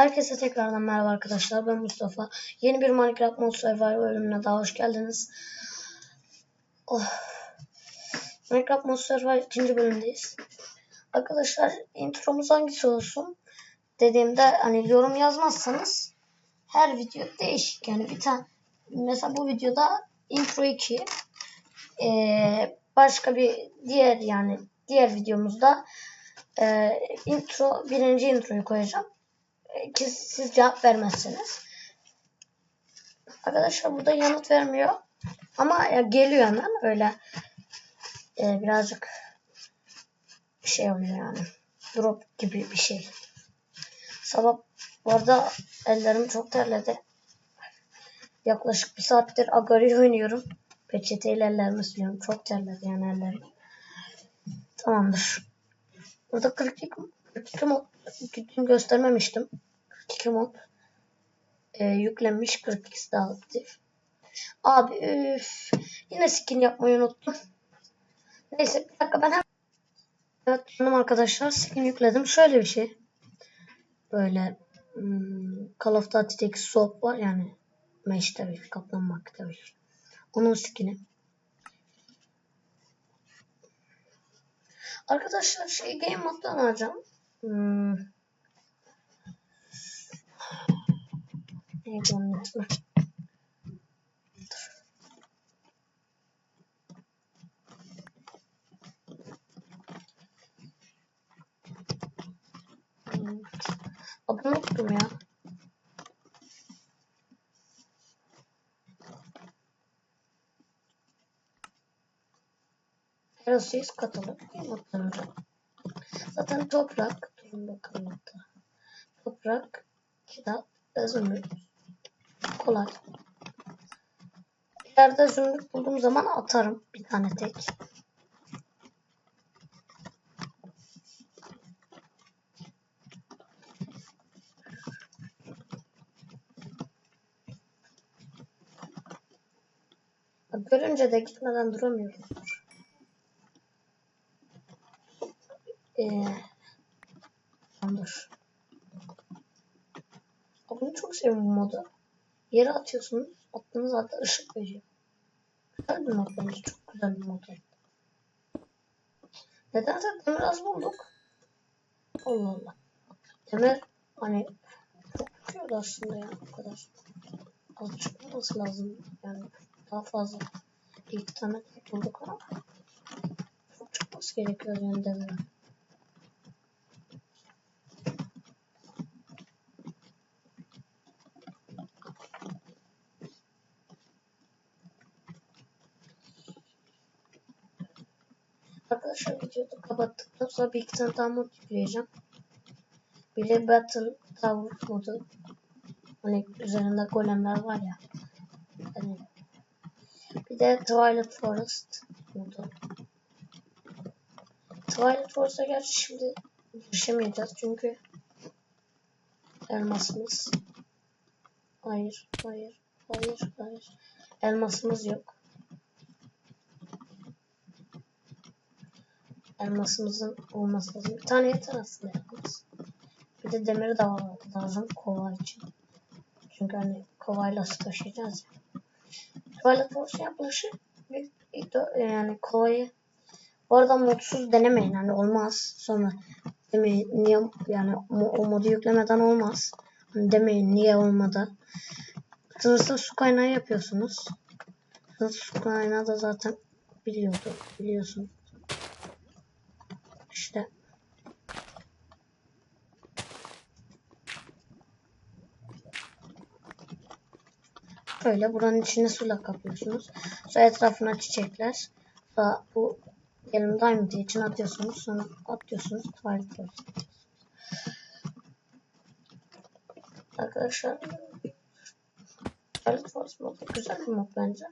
Herkese tekrardan merhaba arkadaşlar. Ben Mustafa. Yeni bir Minecraft Mod Survival bölümüne daha hoş geldiniz. Oh. Minecraft Mod Survival ikinci bölümdeyiz. Arkadaşlar intromuz hangisi olsun? Dediğimde hani yorum yazmazsanız her video değişik. Yani bir tane mesela bu videoda intro 2 ee, başka bir diğer yani diğer videomuzda e, intro birinci introyu koyacağım ki siz cevap vermezsiniz. Arkadaşlar burada yanıt vermiyor. Ama geliyor hemen öyle e, birazcık bir şey oluyor yani. Drop gibi bir şey. Sabah bu arada ellerim çok terledi. Yaklaşık bir saattir Agari oynuyorum. Peçeteyle ellerimi siliyorum. Çok terledi yani ellerim. Tamamdır. Burada 42, 42 mod göstermemiştim. 42 mod e, yüklenmiş 42 daha aktif. Abi üf, yine skin yapmayı unuttum. Neyse bir dakika ben hem Evet canım arkadaşlar skin yükledim. Şöyle bir şey. Böyle hmm, Call of Duty'deki soap var yani Mesh tabii kaplan mark tabii. Onun skin'i. Arkadaşlar şey game moddan alacağım. İsmi? Hmm. Adını unuttum ya. Herosiz katalog. Zaten toprak. Durun bakalım hatta. Toprak. Kitap. Zümrüt. Kolay. İleride zümrüt bulduğum zaman atarım. Bir tane tek. Görünce de gitmeden duramıyorum. Ee, dur. Bunu çok seviyorum bu modu. Yere atıyorsunuz. Attığınız anda ışık veriyor. Güzel bir mod bence. Çok güzel bir mod. Nedense demir az bulduk. Allah Allah. Demir hani çok çıkıyordu aslında ya o kadar. Az çıkmaması lazım. Yani daha fazla. İlk tane bulduk ama çok çıkması gerekiyor yani demir. Videoyu kapattıktan sonra bir iki tane daha mod yükleyeceğim. Bir de Battle Tower modu. Hani üzerinde golemler var ya. Hani bir de Twilight Forest modu. Twilight Forest'a gerçi şimdi girişemeyeceğiz çünkü elmasımız hayır hayır hayır hayır elmasımız yok. Elmasımızın olması lazım. Bir tane yeter aslında elmas. Bir de demiri de lazım kova için. Çünkü hani kovayla su taşıyacağız ya. Tuvalet borusu yaklaşık yani kovayı bu arada modsuz denemeyin hani olmaz. Sonra demeyin niye yani o modu yüklemeden olmaz. Hani demeyin niye olmadı. Sınırsız su kaynağı yapıyorsunuz. Sınırsız su kaynağı da zaten biliyordu, biliyorsun işte. Böyle buranın içine suyla kapıyorsunuz. Sonra etrafına çiçekler. Sonra bu diyelim diamond için atıyorsunuz. Sonra atıyorsunuz. Tuvalet. Arkadaşlar Tuvalet Force modu güzel bir mod bence.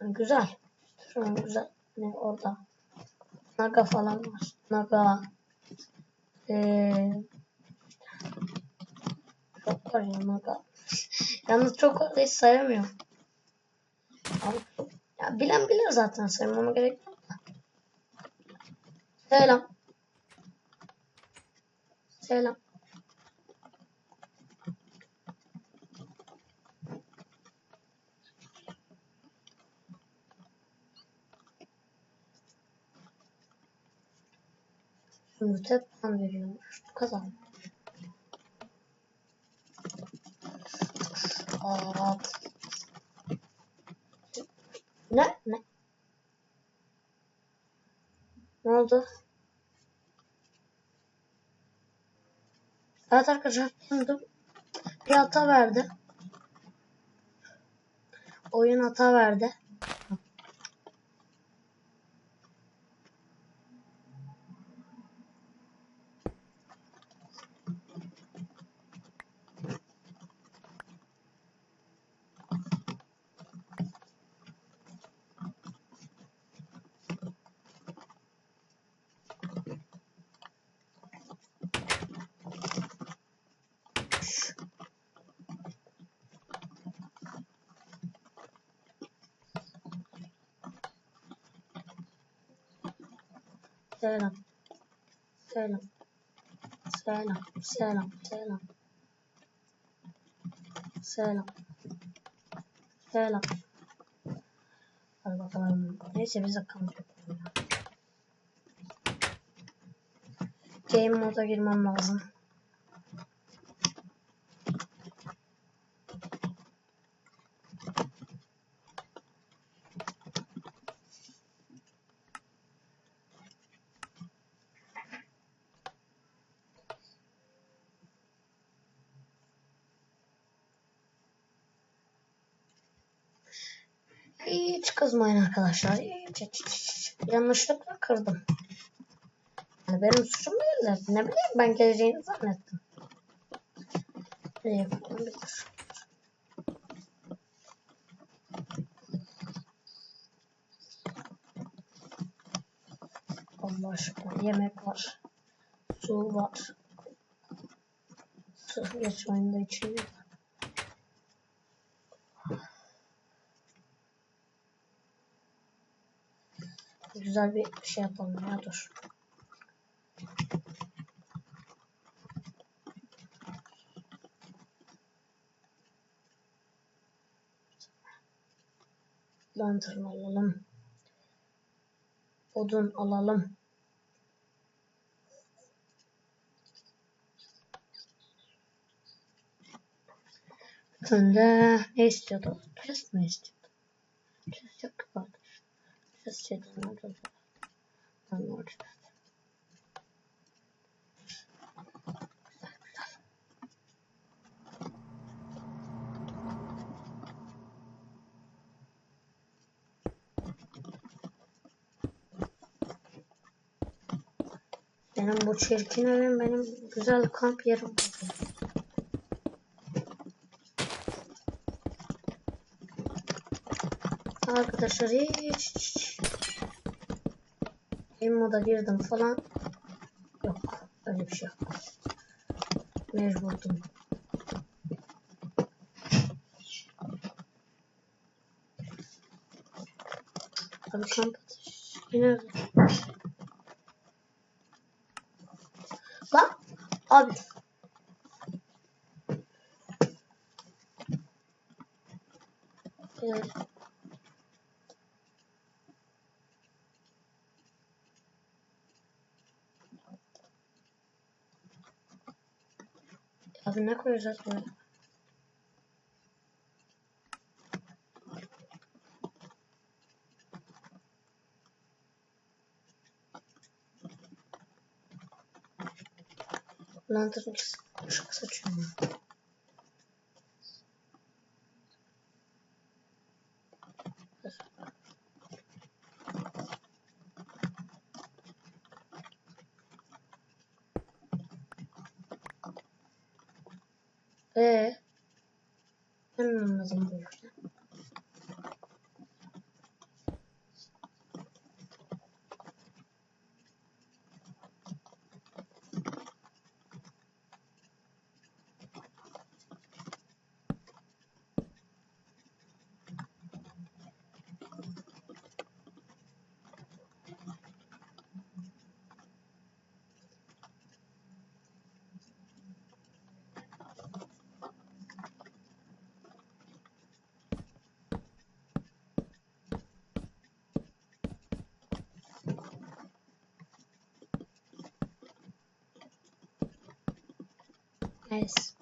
Güzel. Şu an güzel. Yani orada Naga falan var. Naga. Ee, çok var ya Naga. Yalnız çok var hiç sayamıyorum. Ya bilen bilir zaten saymama gerek yok. Selam. Selam. Zümrüt'e puan veriyormuş. Bu. Aa, ne? Ne? Ne oldu? Evet arkadaşlar döndüm. Bir hata verdi. Oyun hata verdi. Selam. Selam. Selam. Selam. Selam. Selam. Selam. Hadi bakalım. Neyse biz akıllı. Game moda girmem lazım. Hiç kızmayın arkadaşlar. Hiç, hiç, hiç. Yanlışlıkla kırdım. Yani benim suçum değil de ne bileyim ben geleceğini zannettim. Ne yapalım bilir. Allah aşkına yemek var. Su var. Su geç oyunda içiyor. Güzel bir şey yapalım ya dur. Lantern alalım. Odun alalım. Önde ne istiyordu? Chest mi istiyordu? Chest yok kardeş. Chest şeyden nerede? Ben orada. Benim bu çirkin evim benim güzel kamp yerim. Arkadaşlar hiç, hiç. Game moda girdim falan. Yok öyle bir şey yok. Mecburdum. Abi kamp. Yine Lan abi. Evet. Abi ne koyacağız böyle? Lantern ışık saçıyor Ee, ben guys.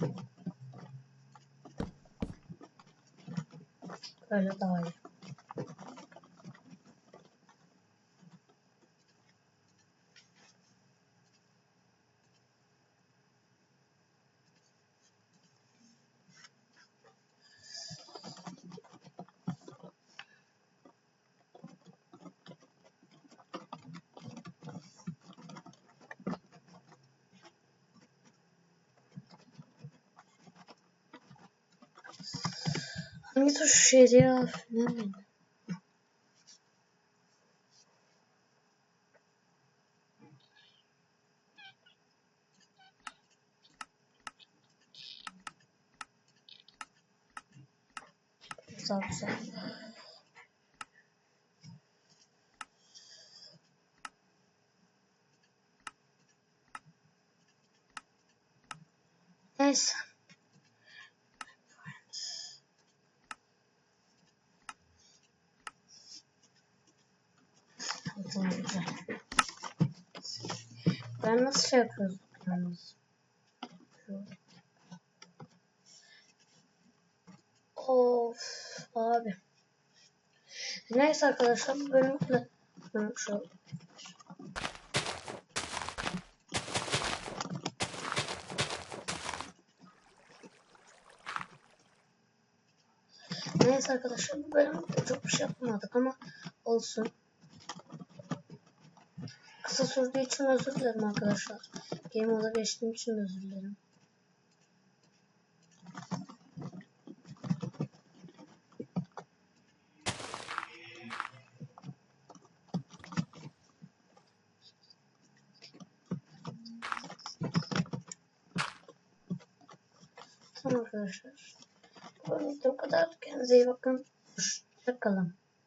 Bu yüzden. Nice. Bunu koyalım. Öyle daha iyi. Hangi tuş şeydi ya? Ne bileyim. Güzel güzel. Neyse. Tamam güzel. Ben nasıl şey yapıyoruz yalnız? Of abi. Neyse arkadaşlar bu bölümde Hı, şu Neyse arkadaşlar bu bölümde çok bir şey yapmadık ama olsun. Kısa sürdüğü için özür dilerim arkadaşlar. Game moda geçtiğim için özür dilerim. Tamam arkadaşlar. Bu kadar. Kendinize iyi bakın. Hoşçakalın.